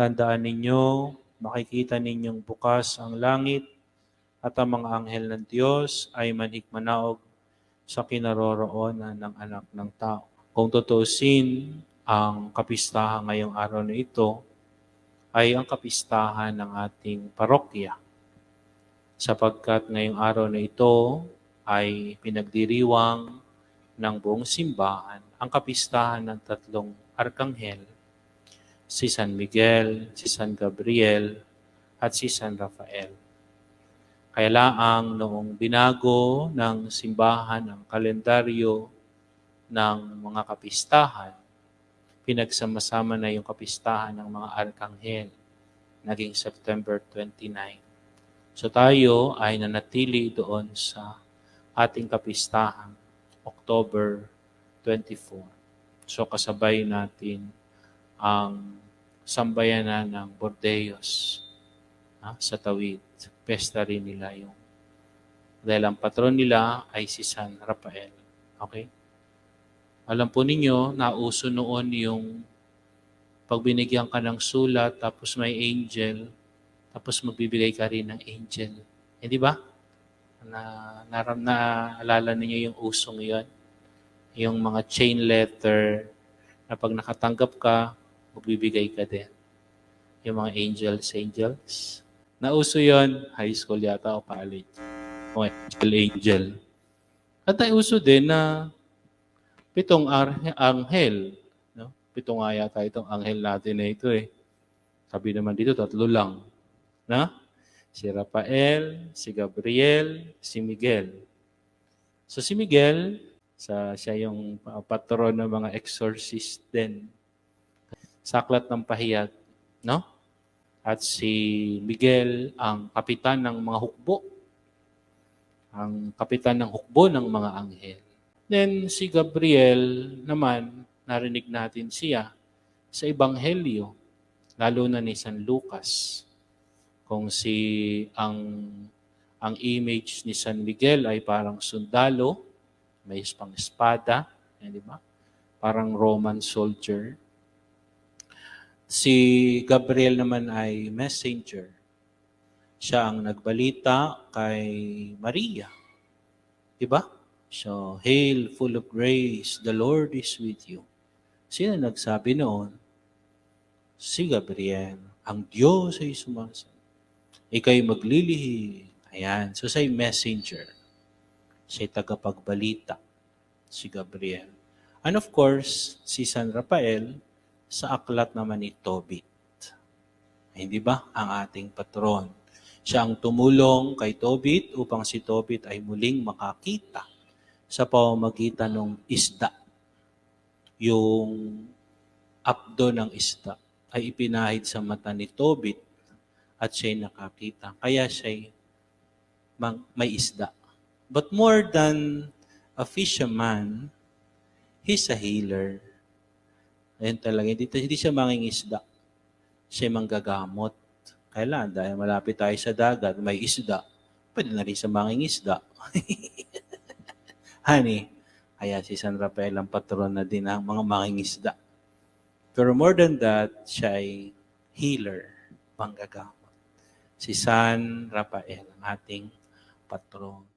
Tandaan ninyo, makikita ninyong bukas ang langit at ang mga anghel ng Diyos ay manhikmanaog sa kinaroroonan ng anak ng tao. Kung tutusin, ang kapistahan ngayong araw na ito ay ang kapistahan ng ating parokya. Sapagkat ngayong araw na ito ay pinagdiriwang ng buong simbahan ang kapistahan ng tatlong arkanghel, si San Miguel, si San Gabriel, at si San Rafael. Kaya laang noong binago ng simbahan ang kalendaryo ng mga kapistahan, pinagsama-sama na yung kapistahan ng mga arkanghel, naging September 29. So tayo ay nanatili doon sa ating kapistahan, October 24. So kasabay natin ang sambayanan ng Bordeos ha, sa Tawid. Pesta rin nila yung dahil ang patron nila ay si San Rafael. Okay? Alam po ninyo, nauso noon yung pag binigyan ka ng sulat, tapos may angel, tapos magbibigay ka rin ng angel. Hindi ba? Na, na, naalala ninyo yung usong yon Yung mga chain letter na pag nakatanggap ka, magbibigay ka din. Yung mga angels, angels. Nauso yon high school yata o college. O angel, angel. At nauso din na pitong anghel. No? Pitong nga yata itong anghel natin na ito eh. Sabi naman dito, tatlo lang. Na? Si Rafael, si Gabriel, si Miguel. So si Miguel, sa siya yung pa- patron ng mga exorcist din. Saklat ng pahiyag, no? At si Miguel ang kapitan ng mga hukbo. Ang kapitan ng hukbo ng mga anghel. Then si Gabriel naman, narinig natin siya sa Ebanghelyo, lalo na ni San Lucas. Kung si ang ang image ni San Miguel ay parang sundalo, may pang espada, yan, di ba? Parang Roman soldier. Si Gabriel naman ay messenger. Siya ang nagbalita kay Maria. Di ba? So, Hail, full of grace, the Lord is with you. Sino nagsabi noon? Si Gabriel. Ang Diyos ay sumasa. Ika'y maglilihi. Ayan. So, say messenger. Siya tagapagbalita. Si Gabriel. And of course, si San Rafael sa aklat naman ni Tobit. Hindi ba? Ang ating patron. Siya ang tumulong kay Tobit upang si Tobit ay muling makakita sa pamamagitan ng isda. Yung abdo ng isda ay ipinahid sa mata ni Tobit at siya'y nakakita. Kaya siya'y may isda. But more than a fisherman, he's a healer. Ayun talaga, hindi, hindi siya mangingisda. Siya manggagamot. Kailan? Dahil malapit tayo sa dagat, may isda. Pwede na rin sa mangingisda. Honey, kaya si San Rafael ang patron na din ng mga mangingisda. Pero more than that, siya ay healer, manggagamot. Si San Rafael, ang ating patron.